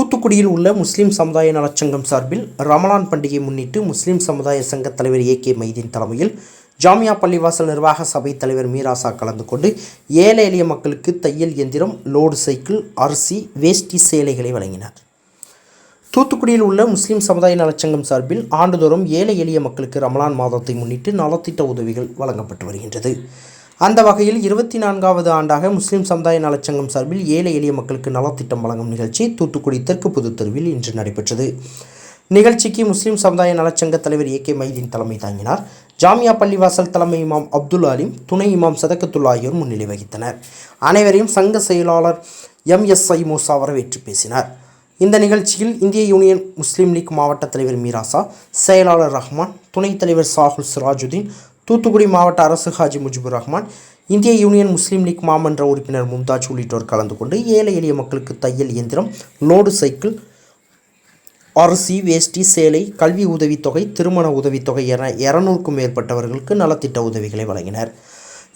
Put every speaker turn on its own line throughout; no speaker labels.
தூத்துக்குடியில் உள்ள முஸ்லிம் சமுதாய நலச்சங்கம் சார்பில் ரமலான் பண்டிகையை முன்னிட்டு முஸ்லிம் சமுதாய சங்க தலைவர் ஏ கே மைதீன் தலைமையில் ஜாமியா பள்ளிவாசல் நிர்வாக சபை தலைவர் மீராசா கலந்து கொண்டு ஏழை எளிய மக்களுக்கு தையல் இயந்திரம் லோடு சைக்கிள் அரிசி வேஷ்டி சேலைகளை வழங்கினார். தூத்துக்குடியில் உள்ள முஸ்லிம் சமுதாய நலச்சங்கம் சார்பில் ஆண்டுதோறும் ஏழை எளிய மக்களுக்கு ரமலான் மாதத்தை முன்னிட்டு நலத்திட்ட உதவிகள் வழங்கப்பட்டு வருகின்றது. அந்த வகையில் இருபத்தி நான்காவது ஆண்டாக முஸ்லீம் சமுதாய நலச்சங்கம் சார்பில் ஏழை எளிய மக்களுக்கு நலத்திட்டம் வழங்கும் நிகழ்ச்சி தூத்துக்குடி தெற்கு புது தெருவில் இன்று நடைபெற்றது. நிகழ்ச்சிக்கு முஸ்லிம் சமுதாய நலச்சங்க தலைவர் ஏ கே மைதீன் தலைமை தாங்கினார். ஜாமியா பள்ளிவாசல் தலைமை இமாம் அப்துல் அலீம் துணை இமாம் சதக்கத்துல் ஆகியோர் முன்னிலை வகித்தனர். அனைவரையும் சங்க செயலாளர் எம் எஸ் ஐ மூசா வரவேற்று பேசினார். இந்த நிகழ்ச்சியில் இந்திய யூனியன் முஸ்லீம் லீக் மாவட்ட தலைவர் மீராசா செயலாளர் ரஹ்மான் துணைத் தலைவர் சாகுல் சிராஜுதீன் தூத்துக்குடி மாவட்ட அரசு ஹாஜி முஜிபுர் ரஹ்மான் இந்திய யூனியன் முஸ்லீம் லீக் மாமன்ற உறுப்பினர் மும்தாஜ் உள்ளிட்டோர் கலந்து கொண்டு ஏழை எளிய மக்களுக்கு தையல் இயந்திரம் லோடு சைக்கிள் அரிசி வேஷ்டி சேலை கல்வி உதவித்தொகை திருமண உதவித்தொகை என இரநூறுக்கும் மேற்பட்டவர்களுக்கு நலத்திட்ட உதவிகளை வழங்கினர்.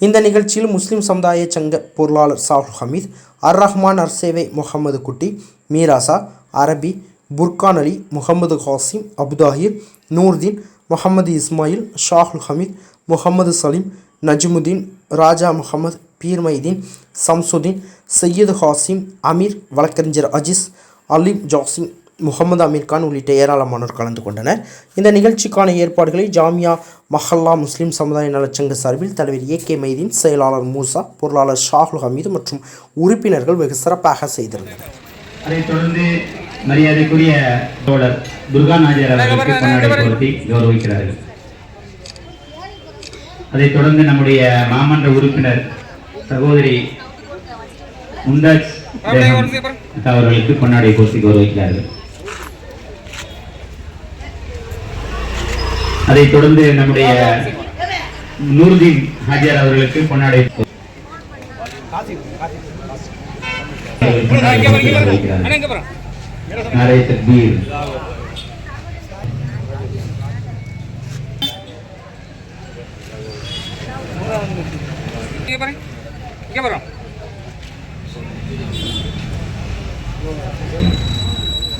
இந்த நிகழ்ச்சியில் முஸ்லிம் சமுதாய சங்க பொருளாளர் சாஹுல் ஹமீத் அர் ரஹ்மான் அர்சேவை முகமது குட்டி மீராசா அரபி புர்கான் அலி முகமது ஹாசிம் அபுதாஹிர் நூர்தீன் முகமது இஸ்மாயில் ஷாஹுல் ஹமீத் முகமது சலீம் நஜ்முதீன் ராஜா முகமது பீர் மைதீன் சம்சுதீன் சையது ஹாசிம் அமீர் வழக்கறிஞர் அஜிஸ் அலீம் ஜாசிம் முகமது அமீர் கான் உள்ளிட்ட ஏராளமானோர் கலந்து கொண்டனர். இந்த நிகழ்ச்சிக்கான ஏற்பாடுகளை ஜாமியா மஹல்லா முஸ்லீம் சமுதாய நலச்சங்க சார்பில் தலைவர் ஏ கே மைதீன் செயலாளர் மூசா பொருளாளர் ஷாகுல் ஹமீது மற்றும் உறுப்பினர்கள் வெகு சிறப்பாக செய்திருந்தனர்.
அதைத் தொடர்ந்து மரியாதைக்குரிய தோழர் துர்கா நாஜர் அவர்களுக்கு பொன்னாடை பொருத்தி கௌரவிக்கிறார்கள். அதைத் தொடர்ந்து நம்முடைய மாமன்ற உறுப்பினர் சகோதரி முந்தாஜ் அவர்களுக்கு பொன்னாடை பொருத்தி கௌரவிக்கிறார்கள். அதைத் தொடர்ந்து நம்முடைய நூர்தீன் ஹாஜியார் அவர்களுக்கு பொன்னாடை பொன்னாடை பொருத்தி
இங்கே பாருங்க. இங்கே வரும்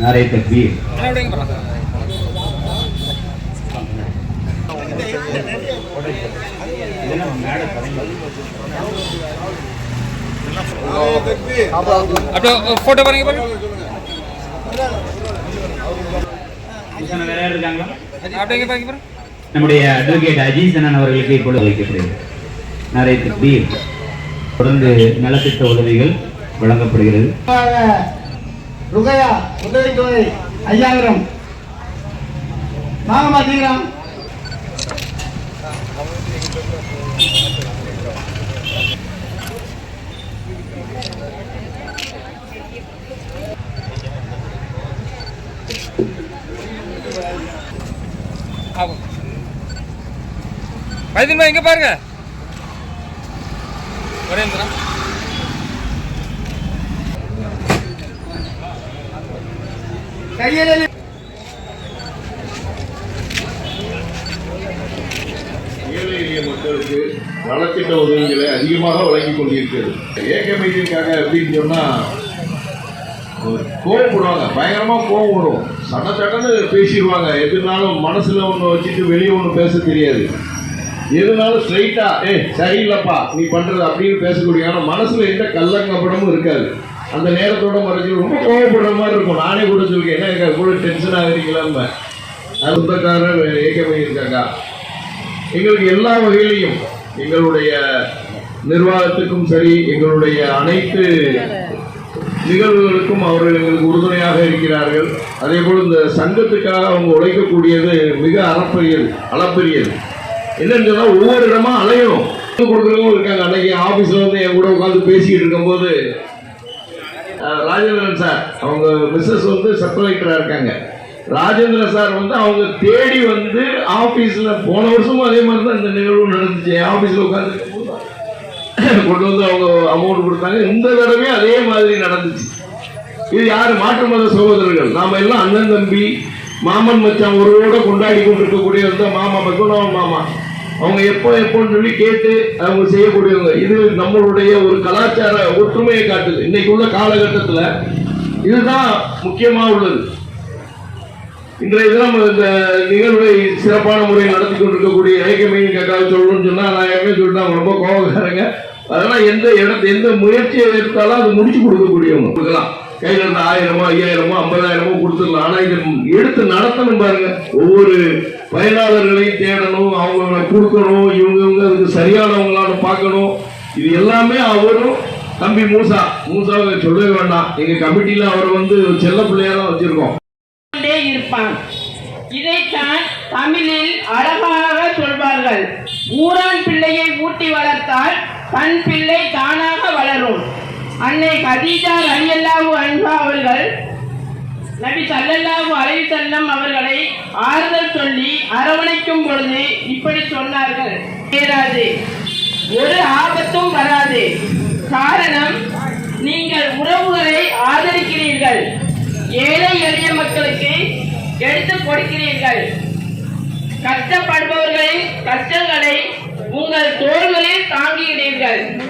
நாரே தக்பீர் பாருங்க. போட்டோ பாருங்க
நம்முடைய அட்வொகேட் அஜீசனன் அவர்களுக்கு இப்பொழுது வைக்கப்படுகிறது நாரை தக்பீர் தொடர்ந்து நலத்திட்ட உதவிகள் வழங்கப்படுகிறது.
ருகையா உதவித்தொகை ஐயாயிரம். மாட்டீங்களா
ஆகும் மைதீன் இங்கே பாருங்க.
கையில்
ஏழை எளிய மக்களுக்கு நலத்திட்ட உதவிகளை அதிகமாக வழங்கிக் கொண்டிருக்கிறது. ஏகமைதிக்காக அப்படின்னு சொன்னா ஒரு கோவப்படுவாங்க பயங்கரமா கோவம் வரும். சட்ட சட்டன்னு பேசிடுவாங்க. எதுனாலும் மனசுல ஒன்று வச்சுட்டு வெளியே ஒன்று பேச தெரியாது. எதுனாலும் ஸ்ட்ரைட்டா ஏ சரியில்லப்பா நீ பண்றது அப்படின்னு பேசக்கூடிய ஆனால் மனசுல எந்த கல்லங்கப்படமும் இருக்காது. அந்த நேரத்தோட மறைஞ்சு ரொம்ப கோவப்படுற மாதிரி இருக்கும். நானே கூட சொல்லிக்கேன் என்ன எனக்கு கூட டென்ஷன் ஆகுறீங்களான்னு அது சொந்தக்காரர் ஏகமை இருக்காங்க. எங்களுக்கு எல்லா வகையிலையும் எங்களுடைய நிர்வாகத்துக்கும் சரி எங்களுடைய அனைத்து நிகழ்வுகளுக்கும் அவர்கள் எங்களுக்கு உறுதுணையாக இருக்கிறார்கள். அதே போல் இந்த சங்கத்துக்காக அவங்க உழைக்கக்கூடியது மிக அறப்பரியல் அளப்பெரியது என்னன்னு சொன்னா ஒவ்வொரு இடமா அலையணும் கொடுக்குறவங்க இருக்காங்க. அன்னைக்கு ஆபீஸ்ல வந்து என் கூட உட்காந்து பேசிக்கிட்டு இருக்கும்போது ராஜேந்திரன் சார் அவங்க மிஸ்ஸஸ் வந்து சப்ளைட்டராக இருக்காங்க. ராஜேந்திரன் சார் வந்து அவங்க தேடி வந்து ஆஃபீஸில் போன வருஷமும் அதே மாதிரி தான் இந்த நிகழ்வு நடந்துச்சு. ஆஃபீஸில் உட்காந்து கொண்டு வந்து அவங்க அமௌண்ட் கொடுத்தாங்க. இந்த தடவையும் அதே மாதிரி நடந்துச்சு. இது யாரு? மாற்று மத சகோதரர்கள். நாம எல்லாம் அண்ணன் தம்பி மாமன் மச்சான் ஒருவோட கொண்டாடி கொண்டிருக்கக்கூடிய மாமா பத்மநாபன் மாமா. அவங்க எப்போ எப்போன்னு சொல்லி கேட்டு அவங்க செய்யக்கூடியவங்க. இது நம்மளுடைய ஒரு கலாச்சார ஒற்றுமையை காட்டுது. இன்னைக்கு உள்ள காலகட்டத்தில் இதுதான் முக்கியமாக உள்ளது. இன்றைய தினம் இந்த நிகழ்வை சிறப்பான முறையில் நடத்தி கொண்டிருக்கக்கூடிய ஐக்கியமையின் கேட்காத சொல்லணும்னு சொன்னால் நான் ஏற்கனவே சொல்லிட்டேன் அவங்க ரொம்ப கோபக்காரங்க. அதெல்லாம் எந்த இடத்து எந்த முயற்சியை எடுத்தாலும் அது முடிச்சு கொடுக்கக்கூடியவங்க. கொடுக்கலாம். கையில் இருந்த ஆயிரமோ ஐயாயிரமோ ஐம்பதாயிரமோ கொடுத்துடலாம். ஆனால் இதை எடுத்து நடத்தணும் பாருங்க. ஒவ்வொரு பயனாளர்களையும் தேடணும் அவங்கள கொடுக்கணும் இவங்க இவங்க அதுக்கு சரியானவங்களான்னு பார்க்கணும். இது எல்லாமே அவரும் தம்பி மூசா. மூசாவை சொல்லவே வேண்டாம். எங்க கமிட்டியில அவர் வந்து செல்ல பிள்ளையா தான் வச்சிருக்கோம்
இருப்பான். இதைத்தான் தமிழில் அழகாக சொல்வார்கள். ஊரான் பிள்ளையை ஊட்டி வளர்த்தால் தன் பிள்ளை தானாக வளரும். அன்னை கதீஜா ரலியல்லாஹு அன்பா அவர்கள் நபி சல்லல்லாஹு அலைஹி வஸல்லம் அவர்களை ஆறுதல் சொல்லி அரவணைக்கும் பொழுது இப்படி சொன்னார்கள். ஏறாது. ஒரு ஆபத்தும் வராது. காரணம் நீங்கள் உறவுகளை ஆதரிக்கிறீர்கள். ஏழை எளிய மக்களுக்கு எடுத்து கொடுக்கிறீர்கள். கஷ்டப்படுபவர்களின் கஷ்டங்களை உங்கள் தோள்களில் தாங்குகிறீர்கள்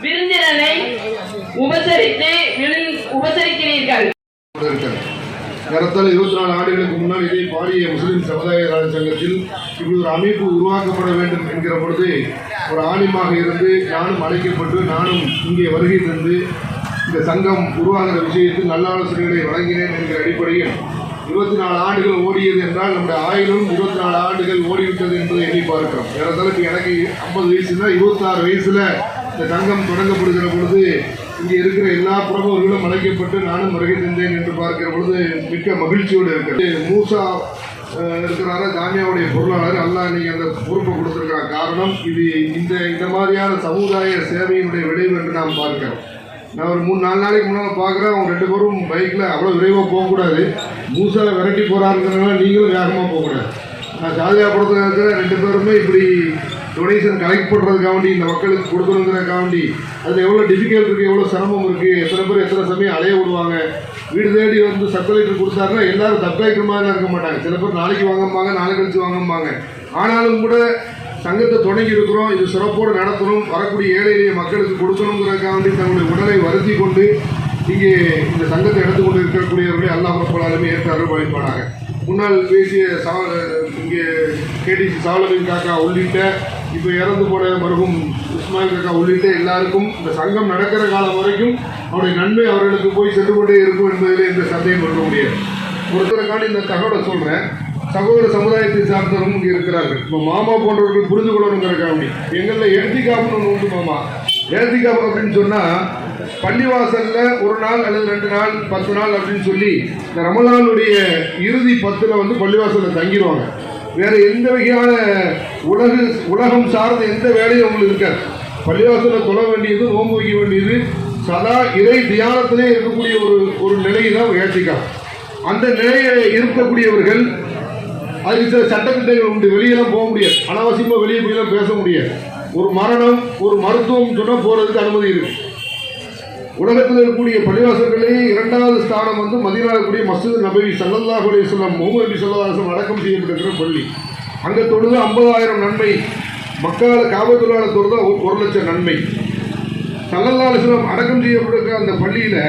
விருந்தினரை உபசரித்து விருந்- உபசரிக்கிறீர்கள்.
ஏறத்தாழ இருபத்தி நாலு ஆண்டுகளுக்கு முன்னால் இதே பாரிய முஸ்லிம் சமுதாய சங்கத்தில் இப்படி ஒரு அமைப்பு உருவாக்கப்பட வேண்டும் என்கிற பொழுது ஒரு ஆணிமாக இருந்து நானும் அழைக்கப்பட்டு நானும் இங்கே வருகை தந்து இந்த சங்கம் உருவாகிற விஷயத்தில் நல்ல ஆலோசனைகளை வழங்கினேன் என்கிற அடிப்படையில் இருபத்தி நாலு ஆண்டுகள் ஓடியது என்றால் நம்முடைய ஆயுளும் இருபத்தி நாலு ஆண்டுகள் ஓடிவிட்டது என்பதை எண்ணி பார்க்கிறோம். ஏறத்தாழ எனக்கு ஐம்பது வயசுனா இருபத்தாறு வயசில் இந்த சங்கம் தொடங்கப்படுகிற பொழுது இங்கே இருக்கிற எல்லா பிரமுகர்களும் அழைக்கப்பட்டு நானும் வருகை தந்தேன் என்று பார்க்கிற பொழுது மிக்க மகிழ்ச்சியோடு இருக்கிறது மூசா அஹ், இருக்கிறாரு? ஜாமியாவுடைய பொருளாளர். அல்லாஹ் நீங்க அந்த பொறுப்பை கொடுத்திருக்கிறார். காரணம் இது இந்த இந்த மாதிரியான சமுதாய சேவையினுடைய விளைவு என்று நாம் பார்க்கிறோம். நான் ஒரு மூணு நாலு நாளைக்கு முன்னால் பார்க்குறேன். அவங்க ரெண்டு பேரும் பைக்கில் அவ்வளோ விரைவாக போகக்கூடாது. மூசாவில் விரட்டி போகிறாருங்கிறனால நீங்களும் வேகமாக போகக்கூடாது. நான் ஜாதியாபுரத்தில் இருக்கிற ரெண்டு பேருமே இப்படி டொனேஷன் கலெக்ட் பண்ணுறதுக்காண்டி இந்த மக்களுக்கு கொடுக்கணுங்கிறக்காண்டி அதில் எவ்வளோ டிஃபிகல்ட் இருக்குது எவ்வளோ சிரமம் இருக்குது எத்தனை பேர் எத்தனை சமயம் அலைய விடுவாங்க. வீடு தேடி வந்து சப் கலெக்டர் கொடுத்தாருன்னா எல்லாரும் சப் கலெக்டர் மாதிரி இருக்க மாட்டாங்க. சில பேர் நாளைக்கு வாங்கம்பாங்க நாளை கழிச்சு வாங்கம்பாங்க. ஆனாலும் கூட சங்கத்தை தொடங்கி இருக்கிறோம் இது சிறப்போடு நடத்தணும் வரக்கூடிய ஏழை எளிய மக்களுக்கு கொடுக்கணுங்கிறதுக்காண்டி தங்களுடைய உடலை வருத்தி கொண்டு இங்கே இந்த சங்கத்தை எடுத்துக்கொண்டு இருக்கக்கூடியவர்களை எல்லா ரப்பலாலுமே ஏற்று அருள்பாலிப்பானாங்க முன்னாள் பேசிய சா இங்கே கேடிசி சாவலமின் காக்கா உள்ளிட்ட இப்போ இறந்து போன மருகும் இஸ்மாயில் கக்கா உள்ளிட்ட எல்லாருக்கும் இந்த சங்கம் நடக்கிற காலம் வரைக்கும் அவருடைய நன்மை அவர்களுக்கு போய் சென்று கொண்டே இருக்கும் என்பதில் எந்த சந்தேகம் இருக்க முடியாது. ஒருத்தருக்கான இந்த தகவலை சொல்கிறேன் சகோதர சமுதாயத்தை சார்ந்தவரும் இங்கே இருக்கிறார்கள். இப்போ மாமா போன்றவர்கள் புரிந்து கொள்ளணுங்கிறக்காண்டி எங்களில் எழுத்திக்காப்புன்னு ஒன்று உண்டு மாமா. எழுத்திக்காப்பு அப்படின்னு சொன்னால் பள்ளிவாசலில் ஒரு நாள் அல்லது ரெண்டு நாள் பத்து நாள் அப்படின்னு சொல்லி இந்த ரமலானுடைய இறுதி பத்தில் வந்து பள்ளிவாசலில் தங்கிடுவாங்க. வேற எந்த வகையான உலகு உலகம் சார்ந்த எந்த வேலையும் உங்களுக்கு இருக்காது. பள்ளிவாசலை தொழ வேண்டியது நோன்பு வைக்க வேண்டியது சதா இறை தியானத்திலே இருக்கக்கூடிய ஒரு ஒரு நிலை தான் ஏற்றிக்கா அந்த நிலையை இருக்கக்கூடியவர்கள் அதுக்கு சில சட்டத்திட்டங்கள் உண்டு வெளியெல்லாம் போக முடியாது. அனாவசியமாக வெளியே போயெல்லாம் பேச முடியாது. ஒரு மரணம் ஒரு மருத்துவம் சொன்னால் போகிறதுக்கு அனுமதி இருக்குது உலகத்தில் இருக்கக்கூடிய பள்ளிவாசல்களே இரண்டாவது ஸ்தானம் வந்து மதீனாவில் இருக்கக்கூடிய நபவி சல்லல்லாஹு அலைஹி வஸல்லம் முகமது நபி சல்லாஹம் அடக்கம் செய்யப்பட்டிருக்கிற பள்ளி. அங்கே தொழுது ஐம்பதாயிரம் நன்மை. மக்களால் காபத்துள்ளால தொழுதா ஒரு லட்சம் நன்மை. சல்லல்லா அலிஸ்லாம் அடக்கம் செய்யப்பட்டிருக்கிற அந்த பள்ளியில்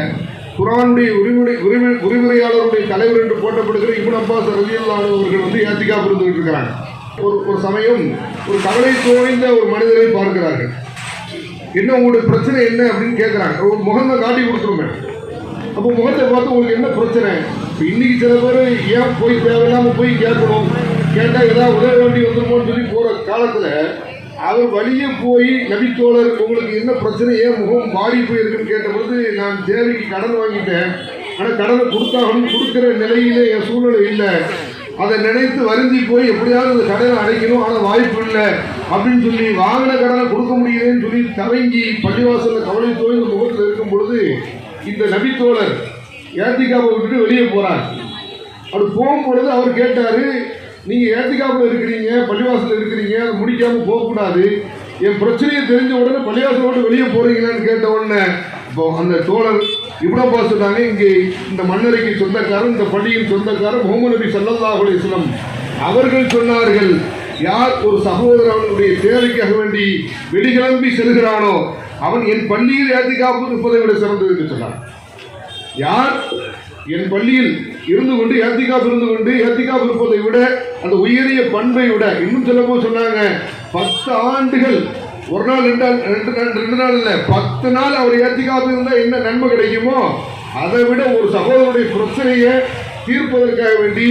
குரானுடைய உரிமுறை உரிமை உரிமுறையாளருடைய தலைவர் என்று போட்டப்படுகிற இபுன் அப்பாஸ் ரலியல்லாஹு அவர்கள் வந்து ஏத்திக்கா புரிந்துகிட்டு இருக்கிறாங்க. ஒரு ஒரு சமயம் ஒரு கவலை தோழிந்த ஒரு மனிதரை பார்க்கிறார்கள். என்ன உங்களுடைய பிரச்சனை என்ன அப்படின்னு கேட்குறாங்க ஒரு முகத்தை காட்டி கொடுத்துருமே அப்போ முகத்தை பார்த்து உங்களுக்கு என்ன பிரச்சனை? இப்போ இன்னைக்கு சில பேர் ஏன் போய் தேவையில்லாமல் போய் கேட்கணும்? கேட்டால் ஏதாவது உதவ வேண்டி வந்துருமோன்னு சொல்லி போகிற காலத்தில் அவர் வழியே போய் நபித்தோழர் உங்களுக்கு என்ன பிரச்சனை? ஏன் முகம் மாறி போயிருக்குன்னு கேட்டபொழுது நான் தேவைக்கு கடன் வாங்கிட்டேன். ஆனால் கடனை கொடுத்தாகணும் கொடுக்குற நிலையிலே என் சூழ்நிலை இல்லை. அதை நினைத்து வருந்தி போய் எப்படியாவது அந்த கடனை அடைக்கணும் ஆனால் வாய்ப்பு இல்லை. அப்படின்னு சொல்லி வாங்கின கடனை கொடுக்க முடியலன்னு சொல்லி தவங்கி பள்ளிவாசலில் கவலை தோய்ந்த முகத்தில் இருக்கும் பொழுது இந்த நபித்தோழர் ஏத்திகாவை விட்டுட்டு வெளியே போகிறார் அப்படி போகும்பொழுது அவர் கேட்டார் நீங்கள் ஏத்திகாவில் இருக்கிறீங்க பள்ளிவாசலில் இருக்கிறீங்க அதை முடிக்காமல் போகக்கூடாது. என் பிரச்சனையை தெரிஞ்ச உடனே பள்ளிவாசலோடு வெளியே போகிறீங்களான்னு கேட்ட உடனே இப்போ அந்த தோழர் இவ்வளோ சொன்னாங்க இங்கே இந்த மன்னரைக்கு சொந்தக்காரர் இந்த பள்ளியின் சொந்தக்காரர் முகமது நபி ஸல்லல்லாஹு அவர்கள் சொன்னார்கள் யார் ஒரு சகோதரனுடைய தேவைக்காக வேண்டி வெளிகிளம்பி செல்கிறானோ அவன் என் பள்ளியில் ஏத்திக்காப்பு இருப்பதை விட சிறந்தது என்று சொன்னார் யார் என் பள்ளியில் இருந்து கொண்டு ஏத்திகாப் இருந்து கொண்டு ஏத்திகாப் இருப்பதை விட அந்த உயரிய பண்பை விட இன்னும் சொல்லப்போ சொன்னாங்க பத்து ஆண்டுகள் ஒரு நாள் ரெண்டு நாள் ரெண்டு நாள் ரெண்டு நாள் இல்லை. பத்து நாள் அவர் ஏத்திகாப் இருந்தால் என்ன நன்மை கிடைக்குமோ? அதை விட ஒரு சகோதரனுடைய பிரச்சனையை தீர்ப்பதற்காக வேண்டி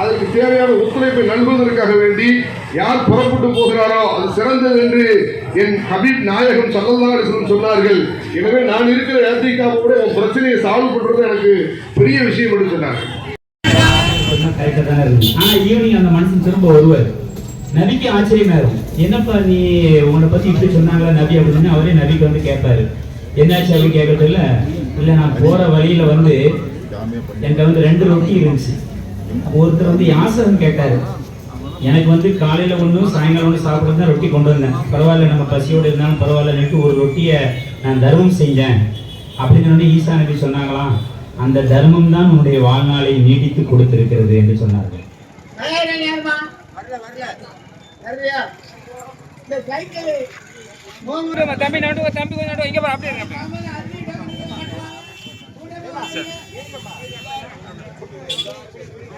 அதற்கு தேவையான ஒத்துழைப்பை நல்குவதற்காக வேண்டி யார் புறப்பட்டு போகிறாரோ அது சிறந்தது என்று என் கபீப் நாயகம் சல்லல்லாஹு சொன்னார்கள். எனவே நான் இருக்கிற ஏத்திகாவோட என் பிரச்சனையை சால்வ் பண்ணுறது எனக்கு பெரிய விஷயம் என்று சொன்னார்கள்.
ஆனால் ஈவினிங் அந்த மனுஷன் திரும்ப வருவார். நபிக்கு ஆச்சரியமா இருக்கும் என்னப்பா நீ உன்னை பத்தி இப்படி சொன்னாங்களா நபி அப்படின்னு அவரே நபிக்கு வந்து கேட்பாரு. என்னாச்சு அப்படின்னு கேட்கறது இல்ல. இல்ல நான் போற வழியில வந்து என்கிட்ட வந்து ரெண்டு ரொட்டி இருந்துச்சு. ஒருத்தர் வந்து யாசகம் கேட்டாரு. எனக்கு வந்து காலையில ஒன்றும் சாயங்காலம் ஒன்று சாப்பிட்றது தான் ரொட்டி கொண்டு வந்தேன். பரவாயில்ல நம்ம பசியோடு இருந்தாலும் பரவாயில்லன்னுட்டு ஒரு ரொட்டியை நான் தர்மம் செஞ்சேன். அப்படின்னு வந்து ஈசா நபி சொன்னாங்களாம். அந்த தர்மம் தான் உன்னுடைய வாழ்நாளை நீடித்து கொடுத்திருக்கிறது என்று சொன்னார்கள்.
தம்பி நட்டு தம்பி கொஞ்சம் நட்டு இங்க பாரு அப்படியே இருங்க அப்படியே.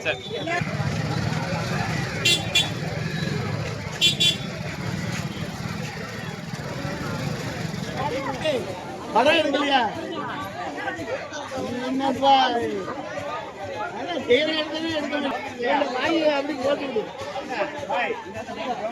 சரி.
படம் எடுக்கலையா? என்னப்பா? அதான் தேவை எடுக்கவே எடுக்கணும். ஏழு வாங்கி அப்படி போட்டுவிடு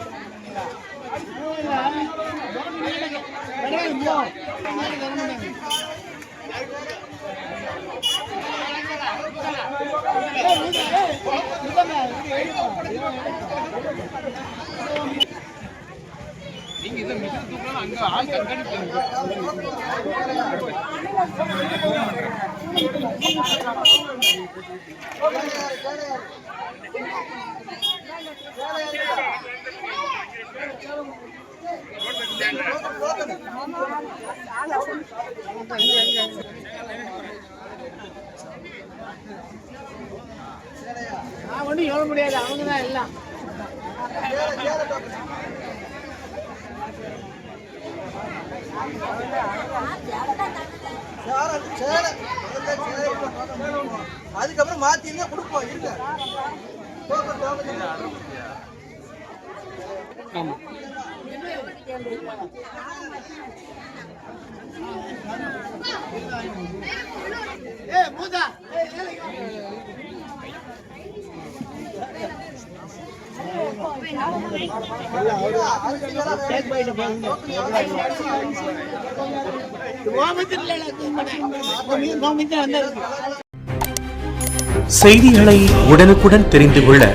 நான் ஒன்றும் சொல்ல முடியாது அவங்க தான் எல்லாம்
அதுக்கப்புறம் மாத்தி இருந்தா கொடுப்போம் இருக்க ஆமா.
ஏ
செய்திகளை உடனுக்குடன் தெரிந்து கொள்ள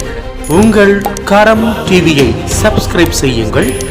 உங்கள் கரம் டிவியை சப்ஸ்கிரைப் செய்யுங்கள்.